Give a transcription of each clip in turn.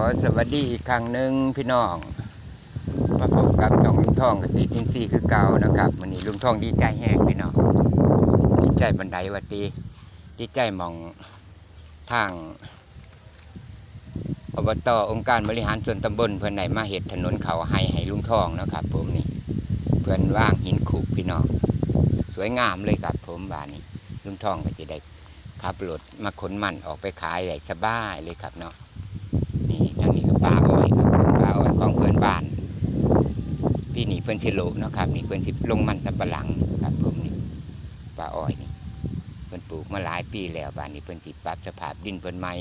อสวัสดีอีกครั้งหนึ่งพี่น้องมาพบกับช่องลุงทองเกษตรอินทรีย์คือเก่านะครับวันนี้ลุงทองดีใจแห้งพี่น้องดีใจบันไดวัตีดีใจมองทางอบตองค์การบริหารส่วนตำบลเพื่อนไหนมาเหตุถนนเขาให้ให้ลุงทองนะครับ ผมนี่เพื่อนว่างหินขูกพี่น้องสวยงามเลยครับ ผมบ้านนี้ลุงทองก็จะได้ขับรถมาขนมันออกไปขายได้สบายเลยครับเนาะ นี่างนี้ก็ป่าอ้อยครับป่าอ้อยของเพื่อนบ้าน พี่นี่เพื่อนสิโลเนะครับนี่เพื่อนสิลงมันสำปะหลังครับผมนี่ป่าอ้อยนี่เพื่อนปลูกมาหลายปีแล้วบ้านนี้เพื่อนสิปรับสภาพดินเพื่อนใหม่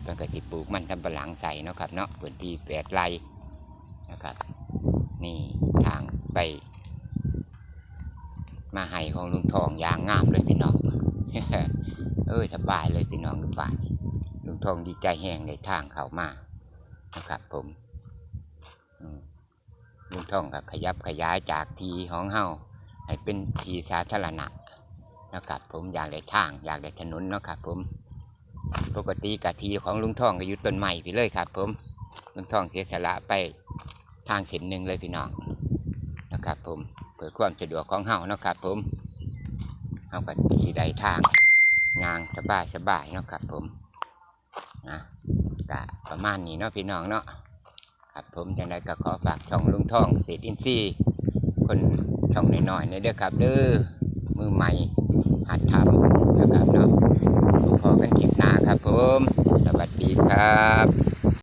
เพื่อนก็สิปลูกมันสำปะหลังใส่นะครับเนาะเพื่อนที่แปดไร่นะครับ นี่ทางไป มาให้ของลุงทองยางงามเลยพี่น้องเอ้ยสบายเลยพี่น้องกับฝ่ายลุงทองดีใจแห้งในทางเขามา นะครับผมมลุงท่องกับขยับขยายจากทีของเฮาให้เป็นทีสาธารณะนะครับผมอยากได้ทาง อยากได้ถนนนะครับผม ปกติกะทีของลุงท่องก็อยู่ต้นใหม่ไปเลยครับ ผมลุงท่องเสียสละไปทางเข็นหนึ่งเลยพี่น้องนะครับ ผมเพื่อความสะดวกของเฮานะครับ ผมเฮาก็ทีใดทางงางสบายสบายนะครับผมนะ กะประมาณนี้เนาะพี่น้องเนาะครับผมจังไดก็ขอฝากช่องลุงทองเศษอินซีย์คนช่องน้อยๆเนี่ยเด้อครับเด้อมือใหม่หัดทำนะครับเนาะพอกันคลิปหน้าครับผม สวัสดีครับ